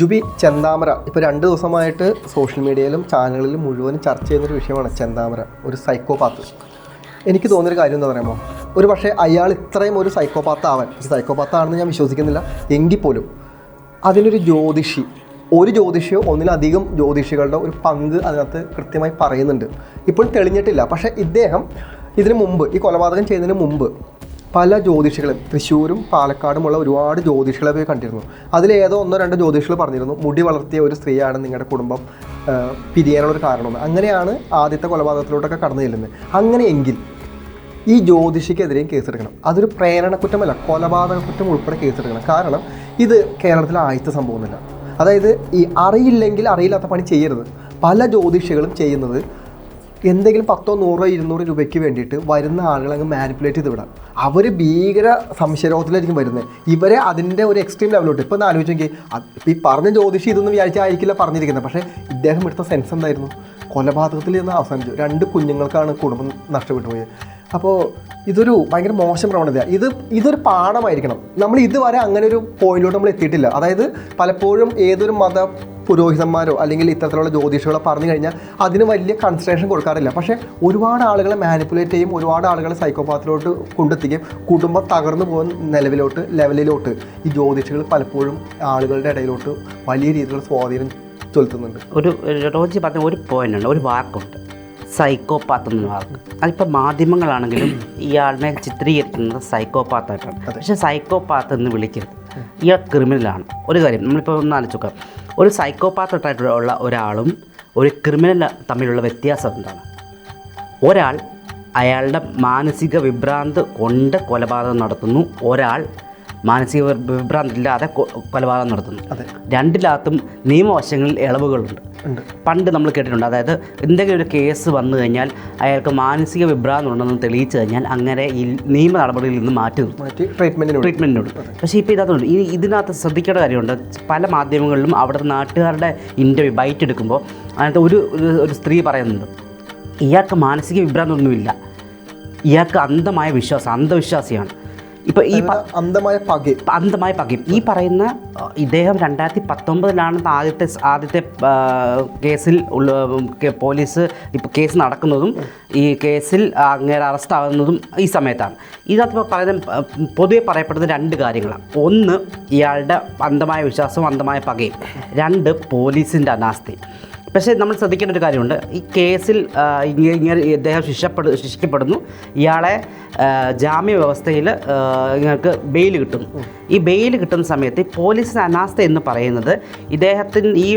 ജുബി ചെന്താമര. ഇപ്പോൾ രണ്ട് ദിവസമായിട്ട് സോഷ്യൽ മീഡിയയിലും ചാനലുകളിലും മുഴുവനും ചർച്ച ചെയ്യുന്നൊരു വിഷയമാണ് ചെന്താമര. ഒരു സൈക്കോപാത്ത്. എനിക്ക് തോന്നിയൊരു കാര്യം എന്താ പറയുമ്പോൾ ഒരു പക്ഷേ അയാൾ ഇത്രയും ഒരു സൈക്കോപാത്ത് ആവാൻ. സൈക്കോപാത്ത് ആണെന്ന് ഞാൻ വിശ്വസിക്കുന്നില്ല. എങ്കിൽ പോലും അതിനൊരു ജ്യോതിഷി. ഒരു ജ്യോതിഷിയോ ഒന്നിലധികം ജ്യോതിഷികളുടെ ഒരു പങ്ക് അതിനകത്ത് കൃത്യമായി പറയുന്നുണ്ട്. ഇപ്പോൾ തെളിഞ്ഞിട്ടില്ല. പക്ഷേ ഇദ്ദേഹം ഇതിനു മുമ്പ് ഈ കൊലപാതകം ചെയ്യുന്നതിന് മുമ്പ് പല ജ്യോതിഷികളും തൃശ്ശൂരും പാലക്കാടുമുള്ള ഒരുപാട് ജ്യോതിഷികളെ പോയി കണ്ടിരുന്നു. അതിലേതോ ഒന്നോ രണ്ടോ ജ്യോതിഷികൾ പറഞ്ഞിരുന്നു മുടി വളർത്തിയ ഒരു സ്ത്രീയാണ് നിങ്ങളുടെ കുടുംബം ആ, പിരിയാനുള്ള ഒരു കാരണമെന്ന് അങ്ങനെയാണ് ആദ്യത്തെ കൊലപാതകത്തിലോട്ടൊക്കെ കടന്നു ചെല്ലുന്നത് അങ്ങനെയെങ്കിൽ ഈ ജ്യോതിഷിക്കെതിരെയും കേസെടുക്കണം. അതൊരു പ്രേരണ കുറ്റമല്ല കൊലപാതക കുറ്റം ഉൾപ്പെടെ കേസെടുക്കണം. കാരണം ഇത് കേരളത്തിൽ ആദ്യത്തെ സംഭവമൊന്നുമില്ല അതായത് ഈ അറിയില്ലെങ്കിൽ അറിയില്ലാത്ത പണി ചെയ്യരുത്. പല ജ്യോതിഷികളും ചെയ്യുന്നത് എന്തെങ്കിലും പത്തോ നൂറോ ഇരുന്നൂറ് രൂപയ്ക്ക് വേണ്ടിയിട്ട് വരുന്ന ആളുകളെ അങ്ങ് മാനിപ്പുലേറ്റ് ചെയ്ത് വിടാം. അവർ ഭീകര സംശയരോഗത്തിലായിരിക്കും വരുന്നത്. ഇവരെ അതിന്റെ ഒരു എക്സ്ട്രീം ലെവലോട്ട് ഇപ്പോൾ ഒന്ന് ആലോചിച്ചെങ്കിൽ ഇപ്പോൾ ഈ പറഞ്ഞ ജ്യോതിഷി ഇതൊന്നും വിചാരിച്ചായിരിക്കില്ല പറഞ്ഞിരിക്കുന്നത്. പക്ഷേ ഇദ്ദേഹം എടുത്ത സെൻസ് എന്തായിരുന്നു? കൊലപാതകത്തിൽ നിന്ന് അവസാനിച്ചു. രണ്ട് കുഞ്ഞുങ്ങൾക്കാണ് കുടുംബം നഷ്ടപ്പെട്ടു പോയത് അപ്പോൾ ഇതൊരു ഭയങ്കര മോശം പ്രവണതയാണ് ഇത് ഇതൊരു പാഠമായിരിക്കണം. നമ്മൾ ഇതുവരെ അങ്ങനെ ഒരു പോയിന്റിലോട്ട് നമ്മൾ എത്തിയിട്ടില്ല. അതായത് പലപ്പോഴും ഏതൊരു മത പുരോഹിതന്മാരോ അല്ലെങ്കിൽ ഇത്തരത്തിലുള്ള ജ്യോതിഷികളോ പറഞ്ഞു കഴിഞ്ഞാൽ അതിന് വലിയ കൺസിഡറേഷൻ കൊടുക്കാറില്ല. പക്ഷേ ഒരുപാട് ആളുകളെ മാനിപ്പുലേറ്റ് ചെയ്യും ഒരുപാട് ആളുകളെ സൈക്കോപാത്തിലോട്ട് കൊണ്ടെത്തിക്കും. കുടുംബം തകർന്നു പോകുന്ന നിലവിലോട്ട് ലെവലിലോട്ട് ഈ ജ്യോതിഷികൾ പലപ്പോഴും ആളുകളുടെ ഇടയിലോട്ട് വലിയ രീതിയിലുള്ള സ്വാധീനം ചെലുത്തുന്നുണ്ട്. ഒരു റോജി പറഞ്ഞ ഒരു പോയിന്റ് ഉണ്ട് ഒരു വാക്കുണ്ട്. സൈക്കോപാത്ത് എന്ന വാക്ക്. അതിപ്പോൾ മാധ്യമങ്ങളാണെങ്കിലും ഇയാളിനെ ചിത്രീകരിക്കുന്നത് സൈക്കോപാത്തായിട്ടാണ് പക്ഷേ സൈക്കോപാത്ത് എന്ന് വിളിക്കരുത്. ഇയാൾ ക്രിമിനലാണ് ഒരു കാര്യം നമ്മളിപ്പോൾ ഒന്ന് ആലോചിക്കാം ഒരു സൈക്കോപാത്തായിട്ടുള്ള ഒരാളും ഒരു ക്രിമിനൽ തമ്മിലുള്ള വ്യത്യാസം എന്താണ്? ഒരാൾ അയാളുടെ മാനസിക വിഭ്രാന്ത് കൊണ്ട് കൊലപാതകം നടത്തുന്നു. ഒരാൾ മാനസിക വിഭ്രാന്തില്ലാതെ വിഭ്രാന്തി കൊലപാതകം നടത്തുന്നു. രണ്ടിലാത്തും നിയമവശങ്ങളിൽ ഇളവുകളുണ്ട്. പണ്ട് നമ്മൾ കേട്ടിട്ടുണ്ട്. അതായത് എന്തെങ്കിലും ഒരു കേസ് വന്നു കഴിഞ്ഞാൽ അയാൾക്ക് മാനസിക വിഭ്രാന്തി ഉണ്ടെന്ന് തെളിയിച്ചു കഴിഞ്ഞാൽ അങ്ങനെ ഈ നിയമ നടപടിയിൽ നിന്ന് മാറ്റി നിർത്തും. മാറ്റി ട്രീറ്റ്മെന്റിന് ട്രീറ്റ്മെന്റിനോട് പക്ഷേ ഇപ്പോൾ ഇതാത്തുണ്ട് ഇനി ഇതിനകത്ത് ശ്രദ്ധിക്കേണ്ട കാര്യമുണ്ട്. പല മാധ്യമങ്ങളിലും അവിടുത്തെ നാട്ടുകാരുടെ ഇന്റർവ്യൂ ബൈറ്റ് എടുക്കുമ്പോൾ അതിനകത്ത് ഒരു ഒരു- സ്ത്രീ പറയുന്നുണ്ട് ഇയാൾക്ക് മാനസിക വിഭ്രാന്തൊന്നുമില്ല. ഇയാൾക്ക് അന്ധമായ വിശ്വാസം അന്ധവിശ്വാസിയാണ്. ഇപ്പോൾ ഈ അന്തമായ അന്ധമായ പകയും അന്ധമായ പകയും ഈ പറയുന്ന ഇദ്ദേഹം രണ്ടായിരത്തി പത്തൊമ്പതിലാണ് ആദ്യത്തെ ആദ്യത്തെ കേസിൽ ഉള്ള പോലീസ് ഇപ്പോൾ കേസ് നടക്കുന്നതും ഈ കേസിൽ അങ്ങേരെ അറസ്റ്റ് ആവുന്നതും ഈ സമയത്താണ്. ഇതിനകത്ത് പറയുന്ന പൊതുവെ പറയപ്പെടുന്ന രണ്ട് കാര്യങ്ങളാണ്. ഒന്ന് ഇയാളുടെ അന്തമായ വിശ്വാസവും അന്തമായ പകയും. രണ്ട് പോലീസിന്റെ അനാസ്ഥയും. പക്ഷേ നമ്മൾ ശ്രദ്ധിക്കേണ്ട ഒരു കാര്യമുണ്ട്. ഈ കേസിൽ ഇങ്ങനെ ഇദ്ദേഹം ശിക്ഷപ്പെടു ശിക്ഷിക്കപ്പെടുന്നു. ഇയാളെ ജാമ്യ വ്യവസ്ഥയിൽ ഇങ്ങൾക്ക് ബെയിൽ കിട്ടും. ഈ ബെയിൽ കിട്ടുന്ന സമയത്ത് പോലീസ് അനാസ്ഥ എന്ന് പറയുന്നത് ഇദ്ദേഹത്തിന് ഈ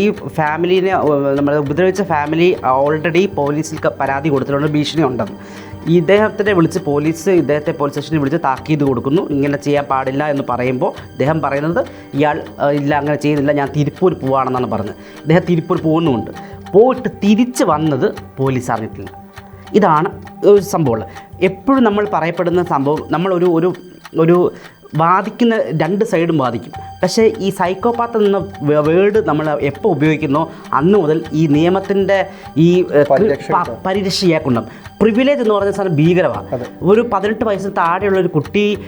ഈ ഫാമിലിനെ നമ്മൾ ഉപദ്രവിച്ച ഫാമിലി ഓൾറെഡി പോലീസിൽ പരാതി കൊടുത്തിട്ടുണ്ട് ഭീഷണി ഉണ്ടെന്ന്. ഇദ്ദേഹത്തിനെ വിളിച്ച് പോലീസ് ഇദ്ദേഹത്തെ പോലീസ് സ്റ്റേഷനിൽ വിളിച്ച് താക്കീത് കൊടുക്കുന്നു. ഇങ്ങനെ ചെയ്യാൻ പാടില്ല എന്ന് പറയുമ്പോൾ ഇദ്ദേഹം പറയുന്നത് ഇയാൾ ഇല്ല അങ്ങനെ ചെയ്യുന്നില്ല ഞാൻ തിരുപ്പൂർ പോവാണെന്നാണ് പറഞ്ഞത്. ഇദ്ദേഹം തിരുപ്പൂർ പോകുന്നുമുണ്ട്. പോയിട്ട് തിരിച്ച് വന്നത് പോലീസ് അറിഞ്ഞിട്ടില്ല ഇതാണ് ഒരു സംഭവമുള്ളത് എപ്പോഴും നമ്മൾ പറയപ്പെടുന്ന സംഭവം നമ്മളൊരു ഒരു ഒരു ബാധിക്കുന്ന രണ്ട് സൈഡും ബാധിക്കും. പക്ഷേ ഈ സൈക്കോപാത്ത് എന്ന വേർഡ് നമ്മൾ എപ്പോൾ ഉപയോഗിക്കുന്നോ അന്ന് മുതൽ ഈ നിയമത്തിന്റെ ഈ ഏഹ്, പരിരക്ഷ പ- പരിരക്ഷ ഇയാൾക്കുണ്ടാവും പ്രിവിലേജ് എന്ന് പറയുന്ന സാധനം ഭീകരമാണ്. ഒരു പതിനെട്ട് വയസ്സിന് താഴെയുള്ള ഒരു കുട്ടി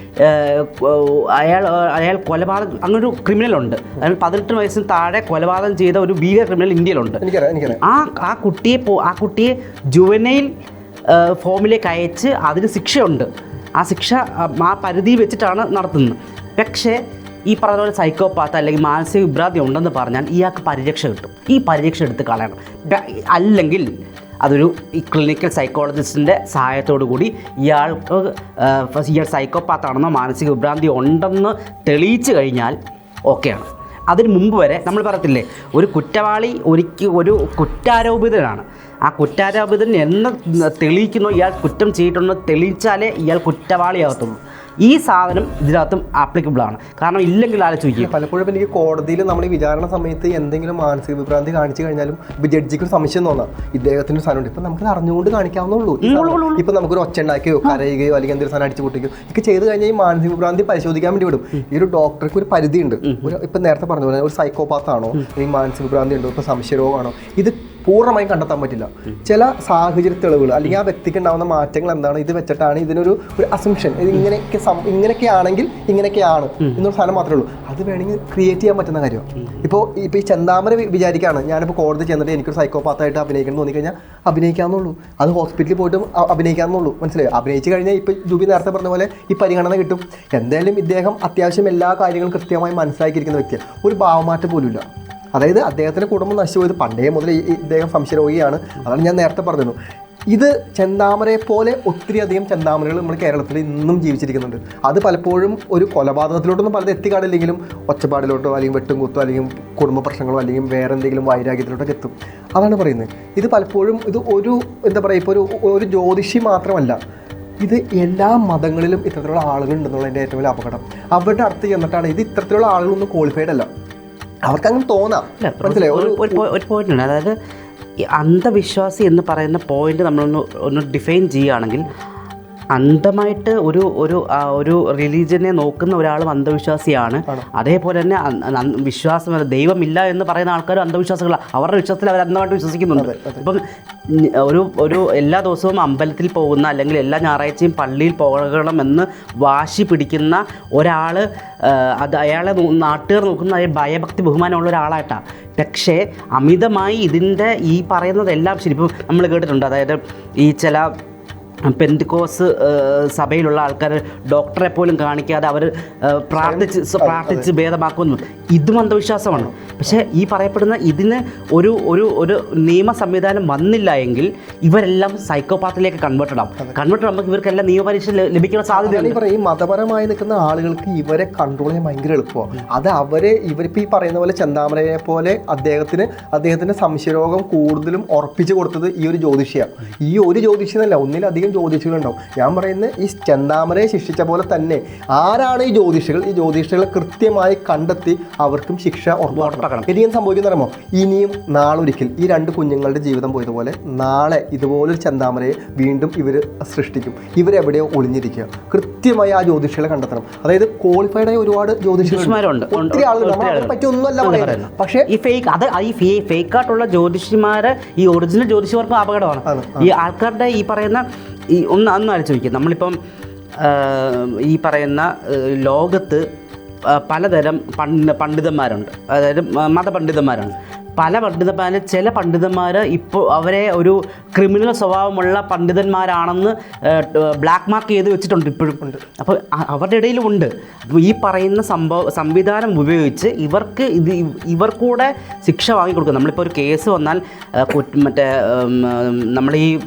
അയാൾ അയാൾ കൊലപാതകം അങ്ങനെ ഒരു ക്രിമിനലുണ്ട് അതായത് പതിനെട്ട് വയസ്സിന് താഴെ കൊലപാതകം ചെയ്ത ഒരു ഭീകര ക്രിമിനൽ ഇന്ത്യയിലുണ്ട്. ആ ആ കുട്ടിയെ ആ കുട്ടിയെ ജുവനയിൽ ഫോമിലേക്ക് അയച്ച് അതിന് ശിക്ഷയുണ്ട്. ആ ശിക്ഷ ആ, പരിധി വെച്ചിട്ടാണ് നടത്തുന്നത്. പക്ഷേ ഈ പറഞ്ഞ പോലെ സൈക്കോപാത്ത് അല്ലെങ്കിൽ മാനസിക വിഭ്രാന്തി ഉണ്ടെന്ന് പറഞ്ഞാൽ ഇയാൾക്ക് പരിരക്ഷ കിട്ടും. ഈ പരിരക്ഷ എടുത്ത് കളയണം. അല്ലെങ്കിൽ അതൊരു ഈ ക്ലിനിക്കൽ സൈക്കോളജിസ്റ്റിന്റെ സഹായത്തോടു കൂടി ഇയാൾക്ക് ഇയാൾ സൈക്കോപാത്താണെന്നോ മാനസിക വിഭ്രാന്തി ഉണ്ടെന്ന് തെളിയിച്ചു കഴിഞ്ഞാൽ ഓക്കെയാണ്. അതിന് മുമ്പ് വരെ നമ്മൾ പറയത്തില്ലേ ഒരു കുറ്റവാളി ഒരിക്കൽ ഒരു കുറ്റാരോപിതനാണ്. ആ കുറ്റാരോപിതൻ എന്ന് തെളിയിക്കുന്നു ഇയാൾ കുറ്റം ചെയ്തിട്ടുണ്ടെന്ന് തെളിയിച്ചാലേ ഇയാൾ കുറ്റവാളിയാകത്തുള്ളൂ. ഈ സാധനം ഇതിനകത്തും ആപ്ലിക്കബിൾ ആണ്. കാരണം ഇല്ലെങ്കിൽ ആലോചിക്കുക പലപ്പോഴും എനിക്ക് കോടതിയിൽ നമ്മൾ ഈ വിചാരണ സമയത്ത് എന്തെങ്കിലും മാനസിക വിഭ്രാന്തി കാണിച്ചു കഴിഞ്ഞാലും ഇപ്പം ജഡ്ജിക്ക് ഒരു സംശയം തോന്നാം. ഇദ്ദേഹത്തിന് ഒരു സാധനമുണ്ട്. ഇപ്പം നമുക്ക് അറിഞ്ഞുകൊണ്ട് കാണിക്കാവുന്നുള്ളൂ. ഇപ്പൊ നമുക്കൊരു ഒച്ച ഉണ്ടാക്കുകയോ കരയുകയോ അല്ലെങ്കിൽ എന്തെങ്കിലും സാധനം അടിച്ചു പൊട്ടിക്കുകയോ ഒക്കെ ചെയ്ത് കഴിഞ്ഞാൽ ഈ മാനസിക വിഭ്രാന്തി പരിശോധിക്കാൻ വേണ്ടി വിടും. ഈ ഒരു ഡോക്ടർക്ക് ഒരു പരിധിയുണ്ട്. ഒരു ഇപ്പം നേരത്തെ പറഞ്ഞു ഒരു സൈക്കോപാത്താണോ അല്ലെങ്കിൽ മാനസിക വിഭ്രാന്തി ഉണ്ടോ? ഇപ്പം സംശയരോഗമാണോ ഇത് പൂർണമായും കണ്ടെത്താൻ പറ്റില്ല. ചില സാഹചര്യ തെളിവുകൾ അല്ലെങ്കിൽ ആ വ്യക്തിക്ക് ഉണ്ടാകുന്ന മാറ്റങ്ങൾ എന്താണ്? ഇത് വെച്ചിട്ടാണ് ഇതിനൊരു ഒരു അസംഷൻ ഇത് ഇങ്ങനെയൊക്കെ ഇങ്ങനെയൊക്കെ ആണെങ്കിൽ ഇങ്ങനെയൊക്കെയാണ് എന്നൊരു സാധനം മാത്രമേ ഉള്ളൂ. അത് വേണമെങ്കിൽ ക്രിയേറ്റ് ചെയ്യാൻ പറ്റുന്ന കാര്യമാണ് ഇപ്പോൾ ഇപ്പോൾ ഈ ചെന്താമര വിചാരിക്കുകയാണ് ഞാനിപ്പോൾ കോടതി ചെന്നിട്ട് എനിക്കൊരു സൈക്കോപാത്തായിട്ട് അഭിനയിക്കണം തോന്നി കഴിഞ്ഞാൽ അഭിനയിക്കാമെന്നുള്ളൂ അത് ഹോസ്പിറ്റലിൽ പോയിട്ടും അഭിനയിക്കാമെന്നുള്ളൂ മനസ്സിലായി? അഭിനയിച്ച് കഴിഞ്ഞാൽ ഇപ്പോൾ ജൂബി നേരത്തെ പറഞ്ഞ പോലെ ഈ പരിഗണന കിട്ടും. എന്തായാലും ഇദ്ദേഹം അത്യാവശ്യം എല്ലാ കാര്യങ്ങളും കൃത്യമായി മനസ്സിലാക്കിയിരിക്കുന്ന വ്യക്തിയാണ്. ഒരു ഭാവമാറ്റം പോലും ഇല്ല അതായത് അദ്ദേഹത്തിന്റെ കുടുംബം നശിച്ചുപോയത് പണ്ടേ മുതൽ ഇദ്ദേഹം സംശയരോഗിയാണ്. അതാണ് ഞാൻ നേരത്തെ പറഞ്ഞത്. ഇത് ചെന്താമരയെ പോലെ ഒത്തിരി അധികം ചെന്താമരകൾ നമ്മൾ കേരളത്തിൽ ഇന്നും ജീവിച്ചിരിക്കുന്നുണ്ട്. അത് പലപ്പോഴും ഒരു കൊലപാതകത്തിലോട്ടൊന്നും പലത് എത്തിക്കാടില്ലെങ്കിലും ഒച്ചപ്പാടിലോട്ടോ അല്ലെങ്കിൽ വെട്ടും കുത്തോ അല്ലെങ്കിൽ കുടുംബ പ്രശ്നങ്ങളോ അല്ലെങ്കിൽ വേറെ എന്തെങ്കിലും വൈരാഗ്യത്തിലോട്ടൊക്കെ എത്തും. അതാണ് പറയുന്നത്. ഇത് പലപ്പോഴും ഇത് ഒരു എന്താ പറയുക ഇപ്പോൾ ഒരു ഒരു ജ്യോതിഷി മാത്രമല്ല. ഇത് എല്ലാ മതങ്ങളിലും ഇത്തരത്തിലുള്ള ആളുകൾ ഉണ്ടെന്നുള്ളതിന്റെ ഏറ്റവും വലിയ അപകടം. അവരുടെ അടുത്ത് ചെന്നിട്ടാണ് ഇത് ഇത്തരത്തിലുള്ള ആളുകളൊന്നും ക്വാളിഫൈഡ് അല്ല. അവർക്ക് അങ്ങനെ തോന്നാം മനസ്സിലായോ? ഒരു പോയിന്റ് ഉണ്ട്. അതായത് അന്ധവിശ്വാസി എന്ന് പറയുന്ന പോയിന്റ് നമ്മളൊന്ന് ഒന്ന് ഡിഫൈൻ ചെയ്യുകയാണെങ്കിൽ അന്ധമായിട്ട് ഒരു ഒരു ഒരു റിലീജിയനെ നോക്കുന്ന ഒരാളും അന്ധവിശ്വാസിയാണ്. അതേപോലെ തന്നെ വിശ്വാസം ദൈവമില്ല എന്ന് പറയുന്ന ആൾക്കാരും അന്ധവിശ്വാസികളാണ് അവരുടെ വിശ്വാസത്തിൽ അവർ അന്ധമായിട്ട് വിശ്വസിക്കുന്നുണ്ട്. ഇപ്പം ഒരു ഒരു എല്ലാ ദിവസവും അമ്പലത്തിൽ പോകുന്ന അല്ലെങ്കിൽ എല്ലാ ഞായറാഴ്ചയും പള്ളിയിൽ പോകണം എന്ന് വാശി പിടിക്കുന്ന ഒരാൾ അത് അയാളെ നാട്ടുകാർ നോക്കുന്ന ഭയഭക്തി ബഹുമാനമുള്ള ഒരാളായിട്ടാണ് പക്ഷേ അമിതമായി ഇതിന്റെ ഈ പറയുന്നതെല്ലാം ശരി. ഇപ്പം നമ്മൾ കേട്ടിട്ടുണ്ട്. അതായത് ഈ ചില പെന്തിക്കോസ് സഭയിലുള്ള ആൾക്കാർ ഡോക്ടറെ പോലും കാണിക്കാതെ അവർ പ്രാർത്ഥിച്ച് പ്രാർത്ഥിച്ച് ഭേദമാക്കുന്നു. ഇതും അന്ധവിശ്വാസമാണ്. പക്ഷേ ഈ പറയപ്പെടുന്ന ഇതിന് ഒരു ഒരു ഒരു നിയമ സംവിധാനം വന്നില്ല എങ്കിൽ ഇവരെല്ലാം സൈക്കോപാത്തിലേക്ക് കൺവേർട്ടഡ് ആവും. കൺവേർട്ടഡ് ആകുമ്പോൾ ഇവർക്കെല്ലാം നിയമപരീക്ഷ ലഭിക്കുന്ന സാധ്യത ഈ മതപരമായി നിൽക്കുന്ന ആളുകൾക്ക് ഇവരെ കൺട്രോൾ ചെയ്യാൻ ഭയങ്കര എളുപ്പമാണ്. അത് അവരെ ഇവരിപ്പോൾ ഈ പറയുന്ന പോലെ ചെന്താമരയെ പോലെ അദ്ദേഹത്തിന് അദ്ദേഹത്തിന്റെ സംശയരോഗം കൂടുതലും ഉറപ്പിച്ചു കൊടുത്തത് ഈ ഒരു ജ്യോതിഷിയാണ്. ഈ ഒരു ജ്യോതിഷി എന്നല്ല ഒന്നിലധികം ജ്യോതിഷികളുണ്ടാവും. ഞാൻ പറയുന്നത് ഈ ചെന്താമരയെ ശിക്ഷിച്ച പോലെ തന്നെ ആരാണ് ഈ ജ്യോതിഷികൾ? ഈ ജ്യോതിഷികളെ കൃത്യമായി കണ്ടെത്തി അവർക്കും ശിക്ഷ ഉറപ്പാക്കണം. ഇനിയും സംഭവിക്കുന്ന പറയുമോ ഇനിയും നാളൊരിക്കൽ ഈ രണ്ട് കുഞ്ഞുങ്ങളുടെ ജീവിതം പോയതുപോലെ നാളെ ഇതുപോലൊരു ചെന്താമരയെ വീണ്ടും ഇവർ സൃഷ്ടിക്കും. ഇവരെവിടെയോ ഒളിഞ്ഞിരിക്കുക. കൃത്യമായി ആ ജ്യോതിഷികളെ കണ്ടെത്തണം. അതായത് ക്വാളിഫൈഡ് ആയ ഒരുപാട് ജ്യോതിഷന്മാരുണ്ട് ജ്യോതിഷിമാരുണ്ട്. ഒത്തിരി ആളുകൾ. പറയുന്നത്. പക്ഷേ ഈ ഫേക്ക് അത് ഈ ഫേ ഫേക്കായിട്ടുള്ള ജ്യോതിഷിമാര് ഈ ഒറിജിനൽ ജ്യോതിഷിമാർക്ക് അപകടമാണ്. ഈ ആൾക്കാരുടെ ഈ പറയുന്ന ഈ ഒന്ന് അന്ന് ആലോചിച്ച് നോക്കിയത് നമ്മളിപ്പം ഈ പറയുന്ന ലോകത്ത് പലതരം പണ്ഡിതന്മാരുണ്ട്. അതായത് മതപണ്ഡിതന്മാരാണ് മതപണ്ഡിതന്മാരുണ്ട്. പല പണ്ഡിത ചില പണ്ഡിതന്മാർ ഇപ്പോൾ അവരെ ഒരു ക്രിമിനൽ സ്വഭാവമുള്ള പണ്ഡിതന്മാരാണെന്ന് ബ്ലാക്ക് മാർക്ക് ചെയ്ത് വെച്ചിട്ടുണ്ട് ഇപ്പോഴും ഉണ്ട്. അപ്പോൾ അവരുടെ ഇടയിലും ഉണ്ട് അപ്പോൾ ഈ പറയുന്ന സംഭവ സംവിധാനം ഉപയോഗിച്ച് ഇവർക്ക് ഇത് ഇവ- ഇവർക്കൂടെ ശിക്ഷ വാങ്ങിക്കൊടുക്കും നമ്മളിപ്പോൾ ഒരു കേസ് വന്നാൽ മറ്റേ നമ്മൾ ഈ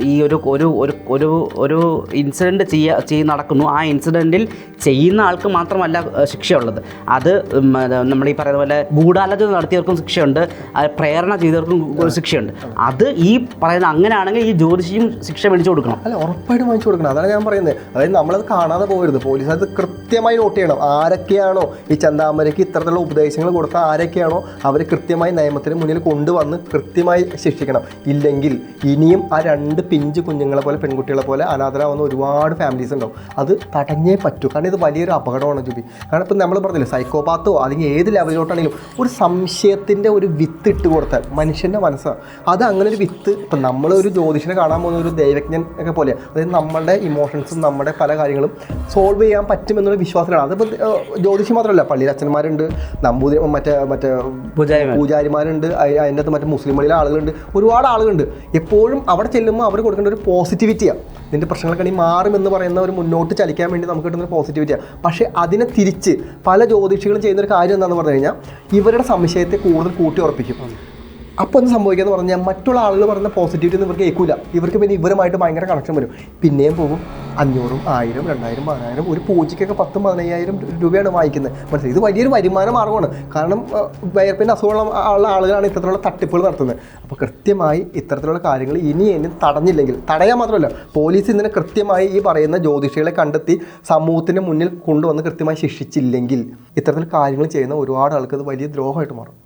ഈ ഒരു ഒരു ഒരു ഒരു ഇൻസിഡന്റ് ചെയ്യുക ചെയ്ത് നടക്കുന്നു. ആ ഇൻസിഡന്റിൽ ചെയ്യുന്ന ആൾക്ക് മാത്രമല്ല ശിക്ഷയുള്ളത്. അത് നമ്മൾ ഈ പറയുന്ന പോലെ ഗൂഢാലോചന നടത്തിയവർക്കും ശിക്ഷയുണ്ട്. പ്രേരണ ചെയ്തവർക്കും ഒരു ശിക്ഷയുണ്ട്. അത് ഈ പറയുന്ന അങ്ങനെയാണെങ്കിൽ ഈ ജ്യോതിഷിയും ശിക്ഷ മേടിച്ചു കൊടുക്കണം. അല്ല ഉറപ്പായിട്ട് വാങ്ങിച്ചു കൊടുക്കണം. അതാണ് ഞാൻ പറയുന്നത് അതായത് നമ്മളത് കാണാതെ പോകരുത്. പോലീസ് അത് കൃത്യമായി നോട്ട് ചെയ്യണം. ആരൊക്കെയാണോ ഈ ചന്താമരയ്ക്ക് ഇത്തരത്തിലുള്ള ഉപദേശങ്ങൾ കൊടുത്ത ആരൊക്കെയാണോ അവർ കൃത്യമായി നിയമത്തിന് മുന്നിൽ കൊണ്ടുവന്ന് കൃത്യമായി ശിക്ഷിക്കണം. ഇല്ലെങ്കിൽ ഇനിയും ആ രണ്ട് പിഞ്ച് കുഞ്ഞുങ്ങളെ പോലെ പെൺകുട്ടികളെ പോലെ അനാഥരാവുന്ന ഒരുപാട് ഫാമിലീസ് ഉണ്ടാവും. അത് തടഞ്ഞേ പറ്റൂ. കാരണം ഇത് വലിയൊരു അപകടമാണ് ജൂബി. കാരണം ഇപ്പം നമ്മൾ പറഞ്ഞില്ലേ സൈക്കോപാത്തോ അല്ലെങ്കിൽ ഏത് ലെവലിലോട്ടാണെങ്കിലും ഒരു സംശയത്തിന്റെ ഒരു വിത്ത് ഇട്ട് കൊടുത്താൽ മനുഷ്യന്റെ മനസ്സാണ് അത് അങ്ങനെ ഒരു വിത്ത് ഇപ്പം നമ്മൾ ഒരു ജ്യോതിഷനെ കാണാൻ പോകുന്ന ഒരു ദൈവജ്ഞൻ ഒക്കെ പോലെ അതായത് നമ്മളുടെ ഇമോഷൻസും നമ്മുടെ പല കാര്യങ്ങളും സോൾവ് ചെയ്യാൻ പറ്റുമെന്നുള്ള വിശ്വാസത്തിലാണ്. അതിപ്പോൾ ജ്യോതിഷി മാത്രമല്ല പള്ളിയിൽ അച്ഛന്മാരുണ്ട് നമ്പൂതിരി മറ്റേ മറ്റേ. പൂജാരിമാരുണ്ട് അതിന്റെ അകത്ത് മറ്റേ മുസ്ലിം പള്ളിയിലെ ആളുകളുണ്ട് ഒരുപാട് ആളുകളുണ്ട്. എപ്പോഴും അവിടെ ചെല്ലുമ്പോൾ അവർ കൊടുക്കേണ്ട ഒരു പോസിറ്റിവിറ്റിയാണ് ഇതിന്റെ പ്രശ്നങ്ങളൊക്കെ ആണെങ്കിൽ മാറുമെന്ന് പറയുന്ന ഒരു മുന്നോട്ട് ചലിക്കാൻ വേണ്ടി നമുക്ക് കിട്ടുന്ന ഒരു പോസിറ്റിവിറ്റിയാണ് പക്ഷേ അതിനെ തിരിച്ച് പല ജ്യോതിഷികളും ചെയ്യുന്ന ഒരു കാര്യം എന്താണെന്ന് പറഞ്ഞു കഴിഞ്ഞാൽ ഇവരുടെ സംശയത്തെ കൂടുതൽ കൂട്ടി ഉറപ്പിക്കും. അപ്പോൾ എന്ത് സംഭവിക്കുന്നത് പറഞ്ഞാൽ മറ്റുള്ള ആളുകൾ പറഞ്ഞ പോസിറ്റിവിറ്റി ഒന്നും ഇവർക്ക് കേൾക്കില്ല ഇവർക്ക് പിന്നെ ഇവരുമായിട്ട് ഭയങ്കര കണക്ഷൻ വരും. പിന്നെയും പോകും. അഞ്ഞൂറും ആയിരം രണ്ടായിരം പതിനായിരം ഒരു പൂജയ്ക്കൊക്കെ പത്തും പതിനയ്യായിരം രൂപയാണ് വാങ്ങിക്കുന്നത്. മനസ്സിലായി? ഇത് വലിയൊരു വരുമാന മാർഗമാണ് കാരണം വയർപ്പിന്റെ അസുഖമുള്ള ഉള്ള ആളുകളാണ് ഇത്തരത്തിലുള്ള തട്ടിപ്പുകൾ നടത്തുന്നത്. അപ്പോൾ കൃത്യമായി ഇത്തരത്തിലുള്ള കാര്യങ്ങൾ ഇനി ഇനി തടഞ്ഞില്ലെങ്കിൽ തടയാൻ മാത്രമല്ല പോലീസ് ഇതിനെ കൃത്യമായി ഈ പറയുന്ന ജ്യോതിഷികളെ കണ്ടെത്തി സമൂഹത്തിന് മുന്നിൽ കൊണ്ടുവന്ന് കൃത്യമായി ശിക്ഷിച്ചില്ലെങ്കിൽ ഇത്തരത്തിൽ കാര്യങ്ങൾ ചെയ്യുന്ന ഒരുപാട് ആൾക്ക് അത് വലിയ ദ്രോഹമായിട്ട് മാറും.